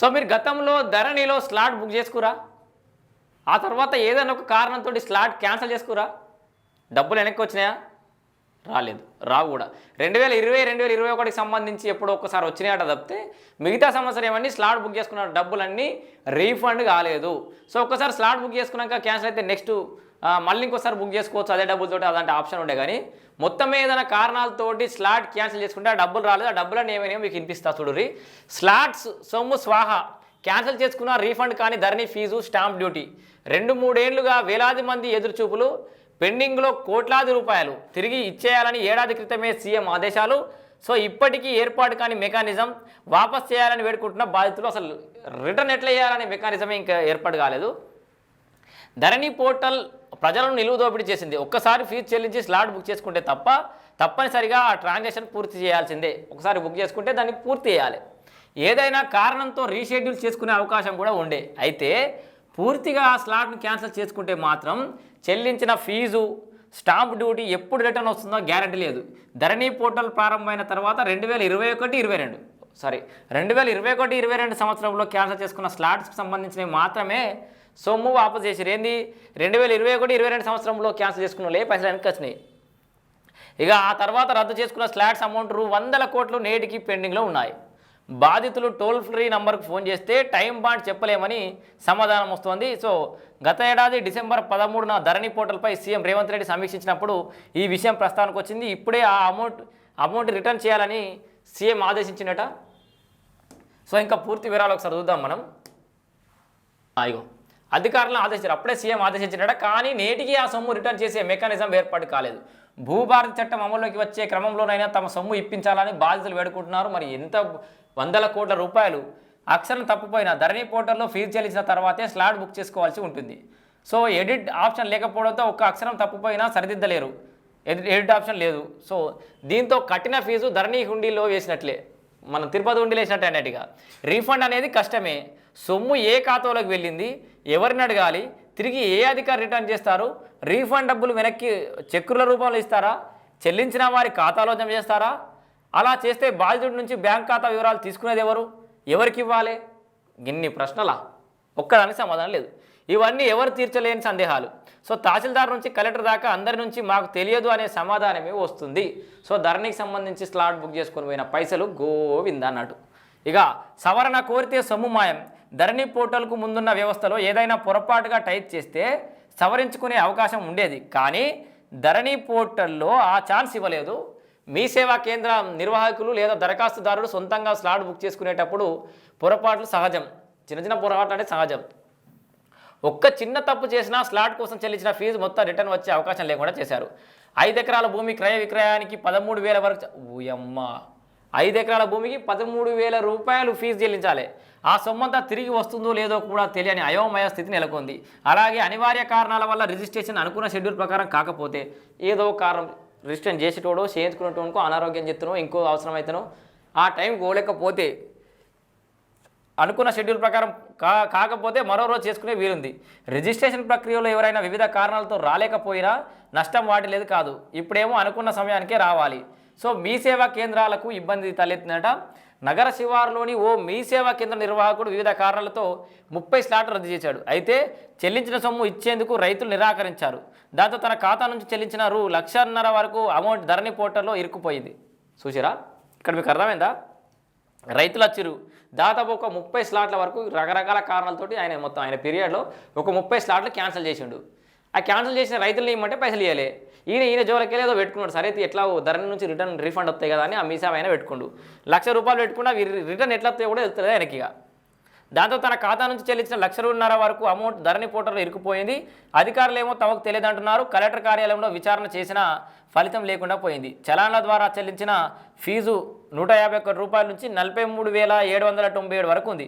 So మీరు గతంలో ధరణిలో స్లాట్ బుక్ చేసుకురా. ఆ తర్వాత ఏదైనా ఒక కారణంతో స్లాట్ క్యాన్సిల్ చేసుకురా. డబ్బులు వెనక్కి వచ్చినాయా? రాలేదు. రావు కూడా. రెండు వేల ఇరవై రెండు వేల ఇరవై ఒకటికి సంబంధించి ఎప్పుడో ఒకసారి వచ్చినాయట తప్పితే మిగతా సంవత్సరం ఏమన్నీ స్లాట్ బుక్ చేసుకున్న డబ్బులన్నీ రీఫండ్ కాలేదు. సో ఒక్కసారి స్లాట్ బుక్ చేసుకున్నాక క్యాన్సిల్ అయితే నెక్స్ట్ మళ్ళీ ఇంకోసారి బుక్ చేసుకోవచ్చు అదే డబ్బులతోటి అలాంటి ఆప్షన్ ఉండే కానీ మొత్తం ఏదైనా కారణాలతోటి స్లాట్ క్యాన్సిల్ చేసుకుంటే ఆ డబ్బులు రాలేదు ఆ డబ్బులన్నీ ఏమైనా మీకు వినిపిస్తా చూడుర్రి. స్లాట్స్ సొమ్ము స్వాహ క్యాన్సిల్ చేసుకున్న రీఫండ్ కానీ ధరణి ఫీజు స్టాంప్ డ్యూటీ రెండు మూడేళ్ళుగా వేలాది మంది ఎదురుచూపులు పెండింగ్లో కోట్లాది రూపాయలు తిరిగి ఇచ్చేయాలని ఏడాది క్రితమే సీఎం ఆదేశాలు. సో ఇప్పటికీ ఏర్పాటు కాని మెకానిజం వాపస్ చేయాలని వేడుకుంటున్న బాధితులు అసలు రిటర్న్ ఎట్లా చేయాలనే మెకానిజమే ఇంకా ఏర్పాటు కాలేదు. ధరణి పోర్టల్ ప్రజలను నిలువు దోపిడీ చేసింది. ఒక్కసారి ఫీజు చెల్లించి స్లాట్ బుక్ చేసుకుంటే తప్ప తప్పనిసరిగా ఆ ట్రాన్సాక్షన్ పూర్తి చేయాల్సిందే. ఒకసారి బుక్ చేసుకుంటే దాన్ని పూర్తి చేయాలి. ఏదైనా కారణంతో రీషెడ్యూల్ చేసుకునే అవకాశం కూడా ఉండే. అయితే పూర్తిగా ఆ స్లాట్ను క్యాన్సిల్ చేసుకుంటే మాత్రం చెల్లించిన ఫీజు స్టాంప్ డ్యూటీ ఎప్పుడు రిటర్న్ వస్తుందో గ్యారంటీ లేదు. ధరణి పోర్టల్ ప్రారంభమైన తర్వాత రెండు వేల ఇరవై ఒకటి ఇరవై రెండు సారీ రెండు వేల ఇరవై ఒకటి ఇరవై రెండు సంవత్సరంలో క్యాన్సిల్ చేసుకున్న స్లాట్స్కి సంబంధించినవి మాత్రమే సొమ్ము వాపసు చేసారు ఏంది? రెండు వేల ఇరవై ఒకటి ఇరవై రెండు సంవత్సరంలో క్యాన్సిల్ చేసుకున్న లే పైసలు వెనక్కి వచ్చినాయి. ఇక ఆ తర్వాత రద్దు చేసుకున్న స్లాట్స్ అమౌంట్ రూ వందల కోట్లు నేటికి పెండింగ్లో ఉన్నాయి. బాధితులు టోల్ ఫ్రీ నంబర్కు ఫోన్ చేస్తే టైం బాండ్ చెప్పలేమని సమాధానం వస్తోంది. సో గత ఏడాది డిసెంబర్ పదమూడున ధరణి పోర్టల్పై సీఎం రేవంత్ రెడ్డి సమీక్షించినప్పుడు ఈ విషయం ప్రస్తావనకు వచ్చింది. ఇప్పుడే ఆ అమౌంట్ అమౌంట్ రిటర్న్ చేయాలని సీఎం ఆదేశించినట సో ఇంకా పూర్తి వివరాలు ఒకసారి చూద్దాం మనం. అయ్యో అధికారులను ఆదేశించారు. అప్పుడే సీఎం ఆదేశించినట కానీ నేటికి ఆ సొమ్ము రిటర్న్ చేసే మెకానిజం ఏర్పాటు కాలేదు. భూభారతి చట్టం అమల్లోకి వచ్చే క్రమంలోనైనా తమ సొమ్ము ఇప్పించాలని బాధితులు వేడుకుంటున్నారు. మరి ఎంత వందల కోట్ల రూపాయలు అక్షరం తప్పిపోయిన ధరణి పోర్టల్లో ఫీజు చెల్లించిన తర్వాతే స్లాట్ బుక్ చేసుకోవాల్సి ఉంటుంది. సో ఎడిట్ ఆప్షన్ లేకపోవడంతో ఒక్క అక్షరం తప్పిపోయినా సరిదిద్దలేరు. ఎడిట్ ఎడిట్ ఆప్షన్ లేదు. సో దీంతో కట్టిన ఫీజు ధరణి హుండీలో వేసినట్లే. మనం తిరుపతి హుండీలో వేసినట్టే అన్నట్టుగా. రీఫండ్ అనేది కష్టమే. సొమ్ము ఏ ఖాతాలోకి వెళ్ళింది? ఎవరిని అడగాలి? తిరిగి ఏ అధికారి రిటర్న్ చేస్తారు? రీఫండ్ డబ్బులు వెనక్కి చెక్కుల రూపంలో ఇస్తారా? చెల్లించిన వారి ఖాతాలో జమ చేస్తారా? అలా చేస్తే బాధితుడి నుంచి బ్యాంక్ ఖాతా వివరాలు తీసుకునేది ఎవరు? ఎవరికి ఇవ్వాలి? ఇన్ని ప్రశ్నలా? ఒక్కదానికి సమాధానం లేదు. ఇవన్నీ ఎవరు తీర్చలేని సందేహాలు. సో తహసీల్దార్ నుంచి కలెక్టర్ దాకా అందరి నుంచి మాకు తెలియదు అనే సమాధానమే వస్తుంది. సో ధరణికి సంబంధించి స్లాట్ బుక్ చేసుకొని పోయిన పైసలు గోవింద అన్నట్టు ఇక సవరణ కోరితే సొమ్ము మాయం. ధరణి పోర్టల్కు ముందున్న వ్యవస్థలో ఏదైనా పొరపాటుగా టైప్ చేస్తే సవరించుకునే అవకాశం ఉండేది. కానీ ధరణి పోర్టల్లో ఆ ఛాన్స్ ఇవ్వలేదు. మీ సేవా కేంద్ర నిర్వాహకులు లేదా దరఖాస్తుదారుడు సొంతంగా స్లాట్ బుక్ చేసుకునేటప్పుడు పొరపాట్లు సహజం. చిన్న చిన్న పొరపాట్లు అంటే సహజం. ఒక్క చిన్న తప్పు చేసినా స్లాట్ కోసం చెల్లించిన ఫీజు మొత్తం రిటర్న్ వచ్చే అవకాశం లేకుండా చేశారు. ఐదు ఎకరాల భూమి క్రయ విక్రయానికి పదమూడు వేల వరకు చ- ఊయమ్మ. ఐదు ఎకరాల భూమికి పదమూడు వేల రూపాయలు ఫీజు చెల్లించాలి. ఆ సొమ్మంతా తిరిగి వస్తుందో లేదో కూడా తెలియని అయోమయ స్థితి నెలకొంది. అలాగే అనివార్య కారణాల వల్ల రిజిస్ట్రేషన్ అనుకున్న షెడ్యూల్ ప్రకారం కాకపోతే ఏదో కారణం రిజిస్ట్రేషన్ చేసేటోడో చేయించుకునేటోనుకో అనారోగ్యం చెప్తానో ఇంకో అవసరమైతేనో ఆ టైం పోలేకపోతే అనుకున్న షెడ్యూల్ ప్రకారం కా కాకపోతే మరో రోజు చేసుకునే వీలుంది. రిజిస్ట్రేషన్ ప్రక్రియలో ఎవరైనా వివిధ కారణాలతో రాలేకపోయినా నష్టం వాటి లేదు కాదు. ఇప్పుడేమో అనుకున్న సమయానికే రావాలి. సో మీ సేవా కేంద్రాలకు ఇబ్బంది తలెత్తినట నగర శివారులోని ఓ మీ సేవా కేంద్ర నిర్వాహకుడు వివిధ కారణాలతో ముప్పై స్లాట్లు రద్దు చేశాడు. అయితే చెల్లించిన సొమ్ము ఇచ్చేందుకు రైతులు నిరాకరించారు. దాంతో తన ఖాతా నుంచి చెల్లించిన రూ లక్షన్నర వరకు అమౌంట్ ధరణి పోర్టల్లో ఇరుక్కుపోయింది. చూసిరా? ఇక్కడ మీకు అర్థమైందా? రైతులు వచ్చిరు దాదాపు ఒక ముప్పై స్లాట్ల వరకు రకరకాల కారణాలతోటి ఆయన మొత్తం ఆయన పీరియడ్లో ఒక ముప్పై స్లాట్లు క్యాన్సిల్ చేసిండు. ఆ క్యాన్సిల్ చేసిన రైతులు ఏమంటే పైసలు ఇవ్వలే ఈయన ఈయన జోలకెళ్ళి ఏదో పెట్టుకున్నాడు. సరే అయితే ఎట్లా ధర నుంచి రిటర్న్ రీఫండ్ వస్తాయి కదా అని ఆ మీసా అయినా పెట్టుకుండు. లక్ష రూపాయలు పెట్టుకున్నా రిటర్న్ ఎట్లా వస్తాయో కూడా వెళ్తుంది ఆయనకి దాంతో తన ఖాతా నుంచి చెల్లించిన లక్షలున్నర వరకు అమౌంట్ ధరణి పోర్టల్లో ఇరుకుపోయింది అధికారులు ఏమో తమకు తెలియదంటున్నారు. కలెక్టర్ కార్యాలయంలో విచారణ చేసిన ఫలితం లేకుండా పోయింది. చలాన్ల ద్వారా చెల్లించిన ఫీజు నూట యాభై ఒక్క రూపాయల నుంచి నలభై మూడు వేల ఏడు వందల తొంభై ఏడు వరకు ఉంది.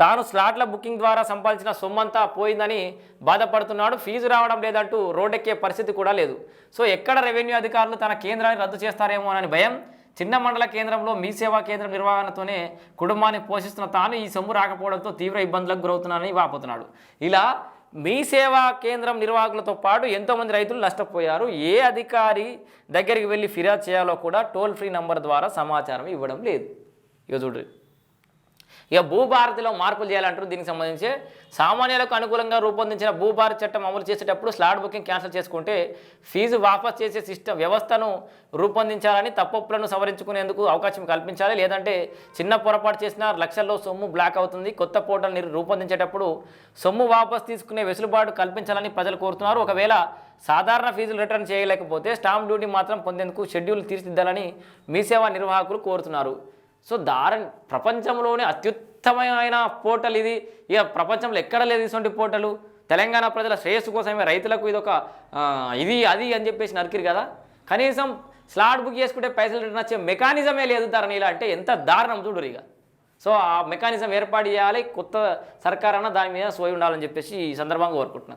తాను స్లాట్ల బుకింగ్ ద్వారా సంపాదించిన సొమ్మంతా పోయిందని బాధపడుతున్నాడు. ఫీజు రావడం లేదంటూ రోడ్డెక్కే పరిస్థితి కూడా లేదు. సో ఎక్కడ రెవెన్యూ అధికారులు తన కేంద్రాన్ని రద్దు చేస్తారేమో అని భయం చిన్న మండల కేంద్రంలో మీ సేవా కేంద్రం నిర్వహణతోనే కుటుంబాన్ని పోషిస్తున్న తాను ఈ సొమ్ము రాకపోవడంతో తీవ్ర ఇబ్బందులకు గురవుతున్నానని వాపోతున్నాడు. ఇలా మీ సేవా కేంద్రం నిర్వాహకులతో పాటు ఎంతోమంది రైతులు నష్టపోయారు. ఏ అధికారి దగ్గరికి వెళ్ళి ఫిర్యాదు చేయాలో కూడా టోల్ ఫ్రీ నంబర్ ద్వారా సమాచారం ఇవ్వడం లేదు. ఇక చూడండి ఇక భూభారతిలో మార్పులు చేయాలంటారు. దీనికి సంబంధించి సామాన్యులకు అనుకూలంగా రూపొందించిన భూభారతి చట్టం అమలు చేసేటప్పుడు స్లాట్ బుకింగ్ క్యాన్సిల్ చేసుకుంటే ఫీజు వాపస్ చేసే సిస్టమ్ వ్యవస్థను రూపొందించాలని తప్పప్పులను సవరించుకునేందుకు అవకాశం కల్పించాలి. లేదంటే చిన్న పొరపాటు చేసిన లక్షల్లో సొమ్ము బ్లాక్ అవుతుంది. కొత్త పోర్టల్ రూపొందించేటప్పుడు సొమ్ము వాపస్ తీసుకునే వెసులుబాటు కల్పించాలని ప్రజలు కోరుతున్నారు. ఒకవేళ సాధారణ ఫీజులు రిటర్న్ చేయలేకపోతే స్టాంప్ డ్యూటీ మాత్రం పొందేందుకు షెడ్యూల్ తీర్చిదిద్దాలని మీ సేవా నిర్వాహకులు కోరుతున్నారు. సో దారుణ ప్రపంచంలోనే అత్యుత్తమమైన పోర్టల్ ఇది. ఇక ప్రపంచంలో ఎక్కడ లేదు ఇటువంటి పోర్టలు తెలంగాణ ప్రజల శ్రేయస్సు కోసమే రైతులకు ఇది ఒక ఇది అది అని చెప్పేసి నరికిరు కదా. కనీసం స్లాట్ బుక్ చేసుకుంటే పైసలు రిటర్న్ వచ్చే మెకానిజమే లేదు ధరణిలా అంటే ఎంత దారుణం చూడరు ఇక. సో ఆ మెకానిజం ఏర్పాటు చేయాలి కొత్త సర్కారన్న దాని మీద సోయి ఉండాలని చెప్పేసి ఈ సందర్భంగా కోరుకుంటున్నాను